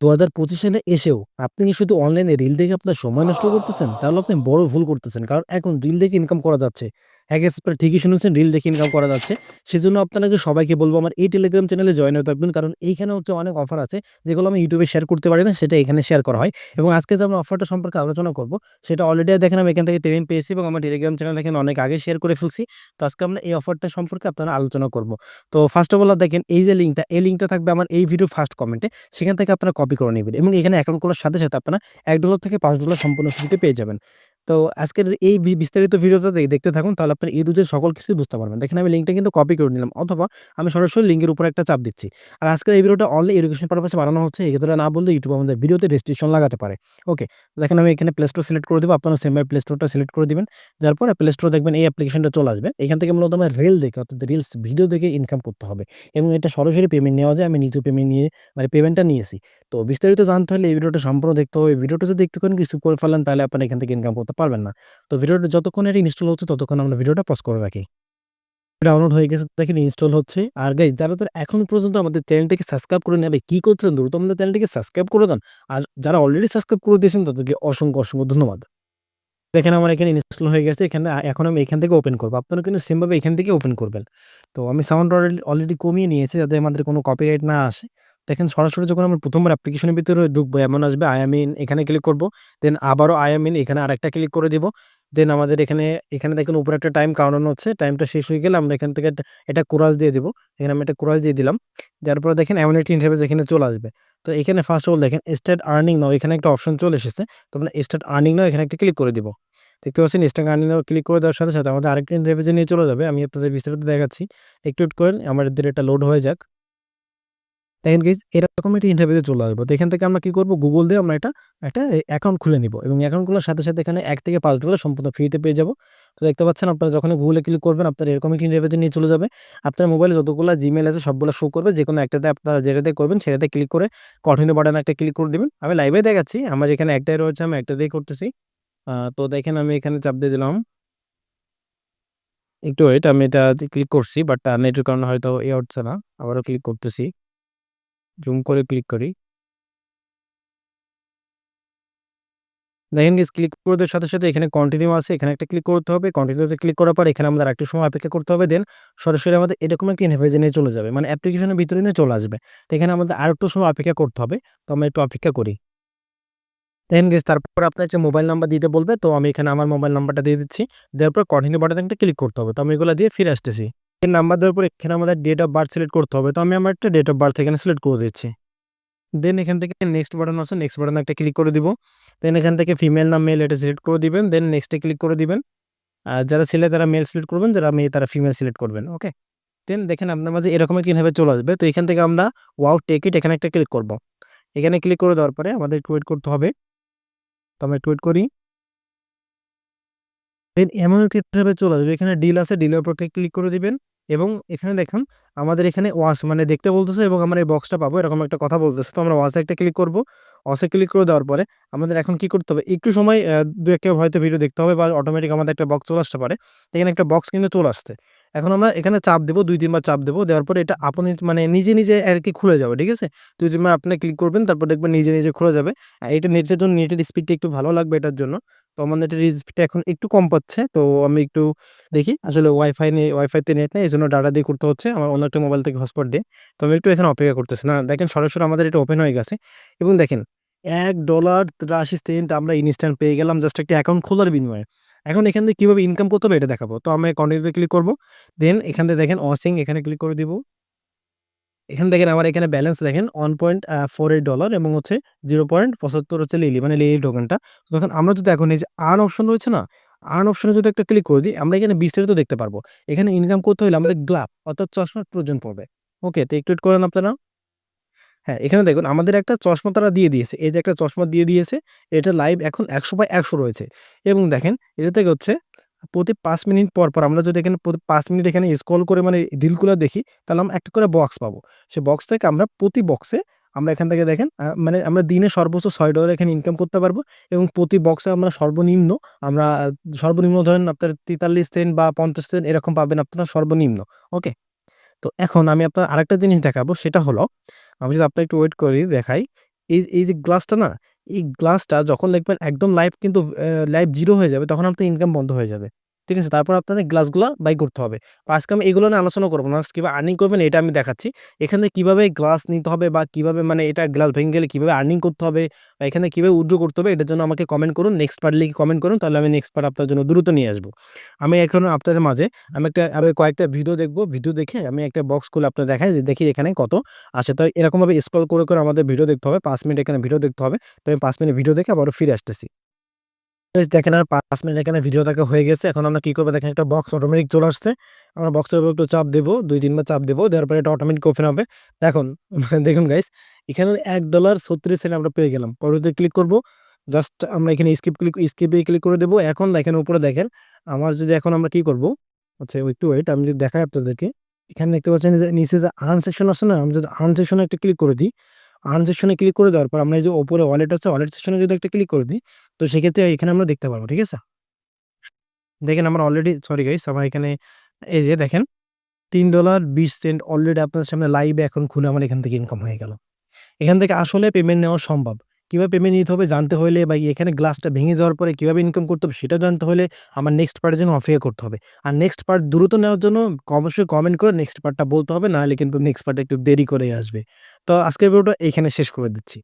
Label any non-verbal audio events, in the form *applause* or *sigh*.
২০২৫ সালে এসেও আপনি কি শুধু অনলাইনে রিল দেখে আপনার সময় নষ্ট করতেছেন? তাহলে আপনি বড় ভুল করতেছেন। কারণ এখন রিল দেখে ইনকাম করা যাচ্ছে। হ্যাঁ, গেস ঠিকই শুনেছেন রিল দেখে ইনকাম করা যাচ্ছে। সেজন্য আপনাকে সবাইকে বলব আমার এই টেলিগ্রাম চ্যানেলে জয়েন হয়ে থাকবেন। কারণ এইখানে হচ্ছে অনেক অফার আছে যেগুলো আমি ইউটিউবে শেয়ার করতে পারি না সেটা এখানে শেয়ার করা হয়। এবং আজকে যে আমরা অফারটা সম্পর্কে আলোচনা করব সেটা অলরেডি দেখেন আমি এখান থেকে পেমেন্ট পেয়েছি এবং আমার টেলিগ্রাম চ্যানেল এখানে অনেক আগে শেয়ার করে ফেলছি। তো আজকে আমরা এই অফারটা সম্পর্কে আপনারা আলোচনা করব। তো ফার্স্ট অফ অল দেখেন এই যে লিঙ্কটা এই লিঙ্কটা থাকবে আমার এই ভিডিও ফার্স্ট কমেন্টে। সেখান থেকে আপনারা কপি করে নিবেন এবং এখানে অ্যাকাউন্ট খোলার সাথে, সাথে আপনারা $১ থেকে $৫ সম্পূর্ণ ফ্রিতে পেয়ে যাবেন। তো আজকের এই বিস্তারিত ভিডিওটা দেখতে থাকুন, তাহলে আপনার এ টু সকল কিছুই বুঝতে পারবেন। দেখেন, আমি লিঙ্কটা কিন্তু কপি করে নিলাম, অথবা আমি সরাসরি লিঙ্কের উপরে একটা চাপ দিচ্ছি। আর আজকের এই ভিডিওটা অনলি এডুকেশন পারপাসে বানানো হচ্ছে। এই কথাটা না বললে YouTube আমাদের ভিডিওতে রেস্ট্রিকশন লাগাতে পারে। ওকে। দেখেন, আমি এখানে প্লে স্টোর সিলেক্ট করে দেবো, আপনারা সেম প্লে স্টোরটা সিলেক্ট করে দিবেন। যার পরে প্লে স্টোরে দেখবেন এই অ্যাপ্লিকেশনটা চলে আসবে। এখান থেকে মূলত আমার রিল দেখে, অর্থাৎ রিলস ভিডিও দেখে ইনকাম করতে হবে। এবং এটা সরাসরি পেমেন্ট নেওয়া যায়। আমি নিজেও পেমেন্ট নিয়ে মানে পেমেন্টটা নিয়েছি। তো বিস্তারিত জানতে হলে এই ভিডিওটা সম্পূর্ণ দেখতে হবে। ভিডিওটা যদি একটুখানি স্কিপ করে ফেলেন, তাহলে আপনারা এখান থেকে ইনকাম করতে পারবেন না। তো ভিডিওটা যতক্ষণ এটা ইনস্টল হচ্ছে ততক্ষণ আমরা ভিডিওটা পজ করে রাখি। ডাউনলোড হয়ে গেছে দেখেন ইনস্টল হচ্ছে। আর গাইস যারা যারা এখন পর্যন্ত আমাদের চ্যানেলটাকে সাবস্ক্রাইব করে নেবে কি করছেন দ্রুত আমাদের চ্যানেলটাকে সাবস্ক্রাইব করে দেন। আর যারা অলরেডি সাবস্ক্রাইব করে দিয়েছেন তাদেরকে অসংখ্য, অসংখ্য ধন্যবাদ। দেখেন আমার এখানে ইনস্টল হয়ে গেছে। এখানে এখন আমি এখান থেকে ওপেন করব আপনারা কিন্তু সেমভাবে এখান থেকে ওপেন করবেন। তো আমি সাউন্ড অলরেডি কমিয়ে নিয়েছি যাতে আমাদের কোনো কপিরাইট না আসে। দেখেন সরাসরি যখন আমরা প্রথমবার অ্যাপ্লিকেশনের ভিতরে ঢুকবো এমন আসবে in এখানে ক্লিক করব। দেন আবারও in এখানে আরেকটা ক্লিক করে দিব। দেন আমাদের এখানে, এখানে দেখেন উপরে একটা টাইম কাউন্টার হচ্ছে। টাইমটা শেষ হয়ে গেলে আমরা এখান থেকে এটা কোরাস দিয়ে দিব। এখানে আমি একটা কোরাস দিয়ে দিলাম। দেওয়ার পরে দেখেন এমন একটি ইন্টারফেস এখানে চলে আসবে। তো এখানে ফার্স্ট অল দেখেন স্টার্ট আর্নিং নাও এখানে একটা অপশন চলে এসেছে। তো আমরা স্টার্ট আর্নিং নাও এখানে একটা ক্লিক করে দিব। দেখতে পাচ্ছেন স্টার্ট আর্নিং নাও ক্লিক করে দেওয়ার সাথে, সাথে আমাদের আরেকটা ইন্টারফেসে নিয়ে চলে যাবে। আমি আপনাদের বিস্তারিত দেখাচ্ছি। একটু করেন আমাদের এটা লোড হয়ে যাক। দেখেন গাইস এরকম একটা ইন্টারভিউতে চলে আসব। তো এখান থেকে আমরা কি করব গুগল দিয়ে আমরা এটা একটা অ্যাকাউন্ট খুলে নিব এবং অ্যাকাউন্ট খোলার সাথে, সাথে এখানে $১ থেকে $৫ সম্পূর্ণ ফ্রিতে পেয়ে যাব। তো দেখতে পাচ্ছেন আপনারা Google এ ক্লিক করবেন আপনার এরকম একটি ইন্টারফেসে নিয়ে চলে যাবে। আপনার মোবাইলে যতগুলা জিমেল আছে সবগুলা শো করবে। যে কোনো একটাতে আপনারা যেটাতে করবেন সেটাতে ক্লিক করে কঠিন বাটনে একটা ক্লিক করে দিবেন। আমি লাইভে দেখাচ্ছি। আমার এখানে একটাই রয়েছে আমি একটা দিয়েই করতেছি। তো দেখেন আমি এখানে চাপ দিয়ে দিলাম। একটু ওয়েট আমি এটাতে ক্লিক করছি বাট নেটের কারণে হয়তো এ হচ্ছে না। আবারও ক্লিক করতেছি। জুম করে ক্লিক করি। দেখেন গাইস ক্লিক করে সাথে, সাথে এখানে কন্টিনিউ আছে। এখানে একটা ক্লিক করতে হবে। কন্টিনিউতে ক্লিক করার পর এখানে আমাদের আরেকটু সময় অপেক্ষা করতে হবে। দেন সরাসরি আমাদের এরকম একটা ইন্টারফেসে নিয়ে চলে যাবে। মানে অ্যাপ্লিকেশনের ভিতরে নিয়ে চলে আসবে। তো এখানে আমাদের আরেকটু সময় অপেক্ষা করতে হবে। তো আমরা একটু অপেক্ষা করি। দেখেন গাইস তারপর আপনার একটা মোবাইল নাম্বার দিতে বলবে। তো আমি এখানে আমার মোবাইল নাম্বারটা দিয়ে দিচ্ছি। দেওয়ার পর কন্টিনিউ বাটনে একটা ক্লিক করতে হবে। তো আমি এগুলা দিয়ে ফিরে আসতেছি। এই নাম্বার দেওয়ার পর এখানে আমাদের ডেট অফ বার্থ সিলেক্ট করতে হবে। তো আমি আমার একটা ডেট অফ বার্থ এখানে সিলেক্ট করে দিচ্ছি। দেন এখান থেকে নেক্সট বাটন আছে। নেক্সট বাটনে একটা ক্লিক করে দিব। দেন এখান থেকে ফিমেল না মেল এটা সিলেক্ট করে দিবেন। দেন নেক্সট ক্লিক করে দিবেন। আর যারা ছেলে তারা মেল সিলেক্ট করবেন, যারা মেয়ে তারা ফিমেল সিলেক্ট করবেন। ওকে? দেন দেখেন আপনার মাঝে এরকম একটা ইন্টারফেস চলে আসবে। তো এখান থেকে আমরা ওয়াও টেক ইট এখানে একটা ক্লিক করব। এখানে ক্লিক করে দেওয়ার পরে আমাদের একটু ওয়েট করতে হবে। তো আমরা একটু ওয়েট করি। দেন এমন একটা চলে আসবে। এখানে ডিল আছে। ডিলের উপর ক্লিক করে দিবেন এবং এখানে দেখেন, আমাদের এখানে ওয়াশ মানে দেখতে বলতেছে এবং আমরা এই বক্সটা পাবো, এরকম একটা কথা বলতেছে। তো আমরা ওয়াশে একটা ক্লিক করব। ওয়াশে ক্লিক করে দেওয়ার পরে আমাদের এখন কি করতে হবে? একটু সময় দু ২-১ হয়তো ভিডিও দেখতে হবে বা অটোমেটিক আমাদের একটা বক্স চলে আসতে পারে। এখানে একটা বক্স কিন্তু চলে আসছে। এখন আমরা এখানে চাপ দেবো দুই তিনবার চাপ দেবো দেওয়ার পরে এটা আপনি মানে নিজে, নিজে আরকি খুলে যাবে। ঠিক আছে? ২-৩ বার আপনি ক্লিক করবেন তারপর দেখবেন নিজে, নিজে খুলে যাবে। এটা নেটের জন্য নেটের স্পিডটা একটু ভালো লাগবে এটার জন্য। তো আমার নেটের স্পিডটা এখন একটু কম পাচ্ছে। তো আমি একটু দেখি আসলে ওয়াইফাই নেই ওয়াইফাইতে নেট নেই। এই জন্য ডাটা দিয়ে করতে হচ্ছে। আমার অন্য একটা মোবাইল থেকে হটস্পট দিয়ে। তো আমি একটু এখানে অপেক্ষা করতেছি। না দেখেন সরাসরি আমাদের এটা ওপেন হয়ে গেছে এবং দেখেন $১.৮৩ আমরা ইনস্ট্যান্ট পেয়ে গেলাম জাস্ট একটা অ্যাকাউন্ট খোলার বিনিময়ে। এখন এখান থেকে কীভাবে ইনকাম করতে হবে এটা দেখাবো। তো আমি কন্টিনিউতে ক্লিক করব দেন এখান থেকে দেখেন ওয়াচিং এখানে ক্লিক করে দিব। এখানে দেখেন আমার এখানে ব্যালেন্স দেখেন $1.48 এবং হচ্ছে 0.75 হচ্ছে লিলি মানে লিলি টোকেনটা। তখন আমরা যদি এখন এই যে আর্ন অপশন রয়েছে না? আর্ন অপশনে যদি একটা ক্লিক করে দিই, আমরা এখানে বিস্তারিত দেখতে পারব। এখানে ইনকাম করতে হলে আমাদের গ্লাভ অর্থাৎ চশমার প্রয়োজন পড়বে। ওকে? তো একটু করেন আপনারা। হ্যাঁ, এখানে দেখুন আমাদের একটা চশমা তারা দিয়ে দিয়েছে। এই যে একটা চশমা দিয়ে দিয়েছে। এটা লাইভ এখন ১০০/১০০ রয়েছে এবং দেখেন এটা থেকে হচ্ছে প্রতি পাঁচ মিনিট পর, পর আমরা যদি এখানে প্রতি পাঁচ মিনিট এখানে স্ক্রল করে মানে রিলগুলা দেখি তাহলে আমরা একটা করে বক্স পাবো। সে বক্স থেকে আমরা প্রতি বক্সে আমরা এখান থেকে দেখেন মানে আমরা দিনে সর্বোচ্চ ছয় ডলার এখানে ইনকাম করতে পারব এবং প্রতি বক্সে আমরা সর্বনিম্ন আমরা সর্বনিম্ন ধরেন আপনার ৪৩ সেন্ট বা ৫০ সেন্ট এরকম পাবেন আপনারা সর্বনিম্ন। ওকে? তো এখন আমি আপনার আরেকটা জিনিস দেখাবো সেটা হলো আমি যদি আপনার একটু ওয়েট করি দেখাই। এই এই যে গ্লাসটা না, এই গ্লাসটা যখন দেখবেন একদম লাইভ কিন্তু লাইভ জিরো হয়ে যাবে তখন আপনার ইনকাম বন্ধ হয়ে যাবে। ঠিক আছে? তারপর আপনাদের গ্লাসগুলো বাই করতে হবে। আজকে আমি এগুলো নিয়ে আলোচনা করব না। কীভাবে আর্নিং করবেন এটা আমি দেখাচ্ছি। এখানে কীভাবে গ্লাস নিতে হবে বা কীভাবে মানে এটা গ্লাস ভেঙে গেলে কীভাবে আর্নিং করতে হবে বা এখানে কীভাবে উইথড্র করতে হবে এটার জন্য আমাকে কমেন্ট করুন। নেক্সট পার্ট লিখে কমেন্ট করুন তাহলে আমি নেক্সট পার্ট আপনার জন্য দ্রুত নিয়ে আসব। আমি এখন আপনাদের মাঝে আমি একটা আমি কয়েকটা ভিডিও দেখব ভিডিও দেখে আমি একটা বক্স খুলে আপনার দেখাই যে দেখি এখানে কত আসে। তো এরকমভাবে স্ক্রল করে, করে আমাদের ভিডিও দেখতে হবে। পাঁচ মিনিট এখানে ভিডিও দেখতে হবে। তো আমি পাঁচ মিনিট ভিডিও দেখে আবারও ফিরে আসতেছি। গাইস দেখেন আর পাঁচ মিনিট এখানে ভিডিও দেখা হয়ে গেছে। এখন আমরা কী করব দেখেন একটা বক্স অটোমেটিক চলে আসছে। আমরা বক্সের উপর একটু চাপ দেবো, দুই তিনবার চাপ দেবো, দেওয়ার পরে এটা অটোমেটিক ওপেন হবে। এখন দেখুন *laughs* গাইস এখানে $১.৩৬ আমরা পেয়ে গেলাম। পরবর্তীতে ক্লিক করব জাস্ট আমরা এখানে স্কিপ ক্লিক স্কিপে ক্লিক করে দেবো এখন দেখেন, উপরে দেখেন, আমার যদি এখন আমরা কি করব আচ্ছা একটু ওয়েট আমি যদি দেখাই আপনাদেরকে। এখানে দেখতে পাচ্ছেন যে নিচে যে আর্ন সেকশন আছে না? আমি যদি আর্ন সেকশনে একটা ক্লিক করে দিই। আর্ন সেকশনে ক্লিক করে দেওয়ার পর আমরা এই যে ওপরে ওয়ালেট আছে ওয়ালেট সেকশনে যদি একটা ক্লিক করে দিই, তো সেক্ষেত্রে এখানে আমরা দেখতে পারব। ঠিক আছে? দেখেন আমরা অলরেডি সরি গাইস আমার এখানে এই যে দেখেন $৩.২০ অলরেডি আপনার সামনে লাইভে এখন খুলে আমার এখান থেকে ইনকাম হয়ে গেল। এখান থেকে আসলে পেমেন্ট নেওয়া সম্ভব। কীভাবে পেমেন্ট নিতে হবে জানতে হলে বা এখানে গ্লাসটা ভেঙে যাওয়ার পরে কীভাবে ইনকাম করতে হবে সেটা জানতে হলে আমার নেক্সট পার্টের জন্য অপেক্ষা করতে হবে। আর নেক্সট পার্ট দ্রুত নেওয়ার জন্য অবশ্যই কমেন্ট করে নেক্সট পার্টটা বলতে হবে। নাহলে কিন্তু নেক্সট পার্টটা একটু দেরি করেই আসবে। তো আজকের ভিডিওটা এইখানে শেষ করে দিচ্ছি।